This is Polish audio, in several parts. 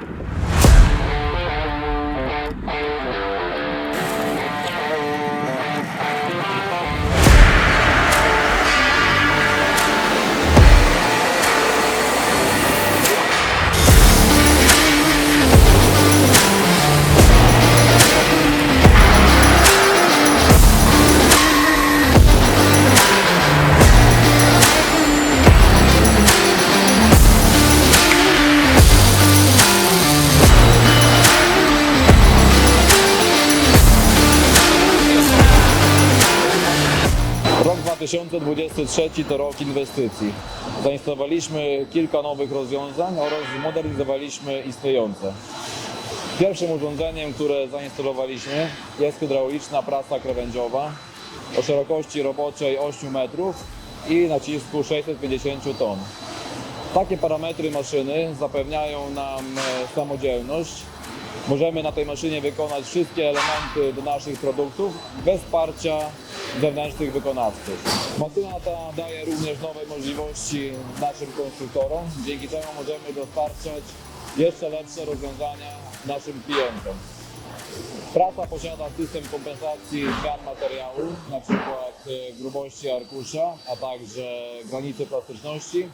Rok 2023 to rok inwestycji. Zainstalowaliśmy kilka nowych rozwiązań oraz zmodernizowaliśmy istniejące. Pierwszym urządzeniem, które zainstalowaliśmy jest hydrauliczna prasa krawędziowa o szerokości roboczej 8 metrów i nacisku 650 ton. Takie parametry maszyny zapewniają nam e, samodzielność. Możemy na tej maszynie wykonać wszystkie elementy do naszych produktów bez wsparcia zewnętrznych wykonawców. Maszyna ta daje również nowe możliwości naszym konstruktorom, dzięki czemu możemy dostarczać jeszcze lepsze rozwiązania naszym klientom. Prasa posiada system kompensacji zmian materiału, na przykład e, grubości arkusza, a także granicy plastyczności,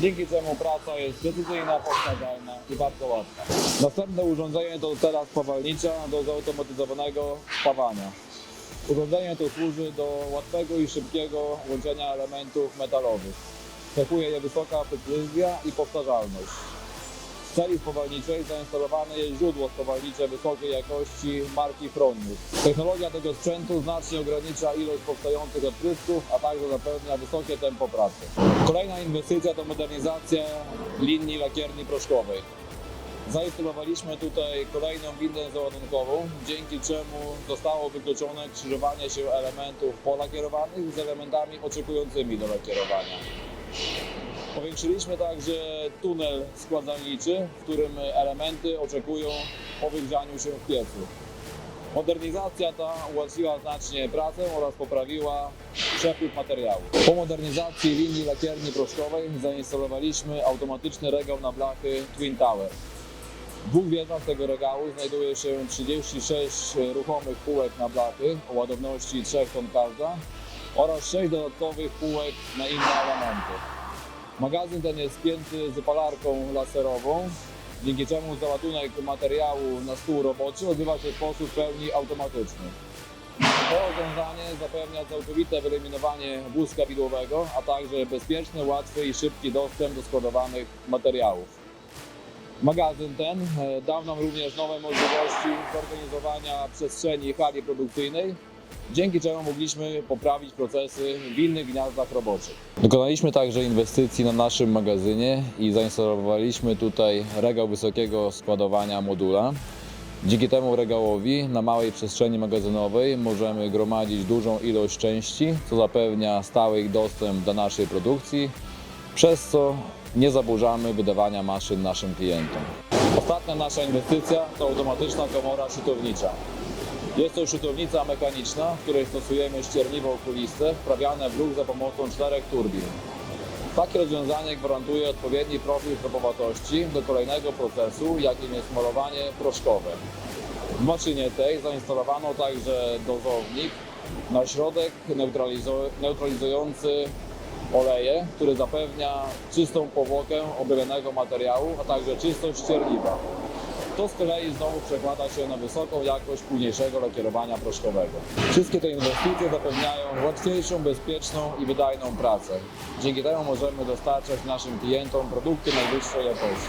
dzięki czemu praca jest precyzyjna, powtarzalna i bardzo łatwa. Następne urządzenie to teraz spawalnicza do zautomatyzowanego spawania. Urządzenie to służy do łatwego i szybkiego łączenia elementów metalowych. Cechuje je wysoka precyzja i powtarzalność. W celi spowalniczej zainstalowane jest źródło spowalnicze wysokiej jakości marki Fronius. Technologia tego sprzętu znacznie ogranicza ilość powstających odprysków, a także zapewnia wysokie tempo pracy. Kolejna inwestycja to modernizacja linii lakierni proszkowej. Zainstalowaliśmy tutaj kolejną windę załadunkową, dzięki czemu zostało wykluczone krzyżowanie się elementów polakierowanych z elementami oczekującymi do lakierowania. Powiększyliśmy także tunel składalniczy, w którym elementy oczekują po wygrzaniu się w piecu. Modernizacja ta ułatwiła znacznie pracę oraz poprawiła przepływ materiału. Po modernizacji linii lakierni proszkowej zainstalowaliśmy automatyczny regał na blachy Twin Tower. Dwóch wieżach tego regału znajduje się 36 ruchomych półek na blachy o ładowności 3 ton każda oraz 6 dodatkowych półek na inne elementy. Magazyn ten jest spięty z opalarką laserową, dzięki czemu załadunek materiału na stół roboczy odbywa się w sposób pełni automatyczny. To rozwiązanie zapewnia całkowite wyeliminowanie wózka widłowego, a także bezpieczny, łatwy i szybki dostęp do składowanych materiałów. Magazyn ten e, dał nam również nowe możliwości zorganizowania przestrzeni hali produkcyjnej, dzięki czemu mogliśmy poprawić procesy w innych gniazdach roboczych. Dokonaliśmy także inwestycji na naszym magazynie i zainstalowaliśmy tutaj regał wysokiego składowania modula. Dzięki temu regałowi na małej przestrzeni magazynowej możemy gromadzić dużą ilość części, co zapewnia stały dostęp do naszej produkcji, przez co nie zaburzamy wydawania maszyn naszym klientom. Ostatnia nasza inwestycja to automatyczna komora szytownicza. Jest to szutownica mechaniczna, w której stosujemy ścierniwo okuliste wprawiane w ruch za pomocą czterech turbin. Takie rozwiązanie gwarantuje odpowiedni profil propowatości do kolejnego procesu, jakim jest malowanie proszkowe. W maszynie tej zainstalowano także dozownik na środek neutralizujący oleje, który zapewnia czystą powłokę obylenego materiału, a także czystość ścierniwa. To z kolei znowu przekłada się na wysoką jakość późniejszego lakierowania proszkowego. Wszystkie te inwestycje zapewniają łatwiejszą, bezpieczną i wydajną pracę. Dzięki temu możemy dostarczać naszym klientom produkty najwyższej jakości.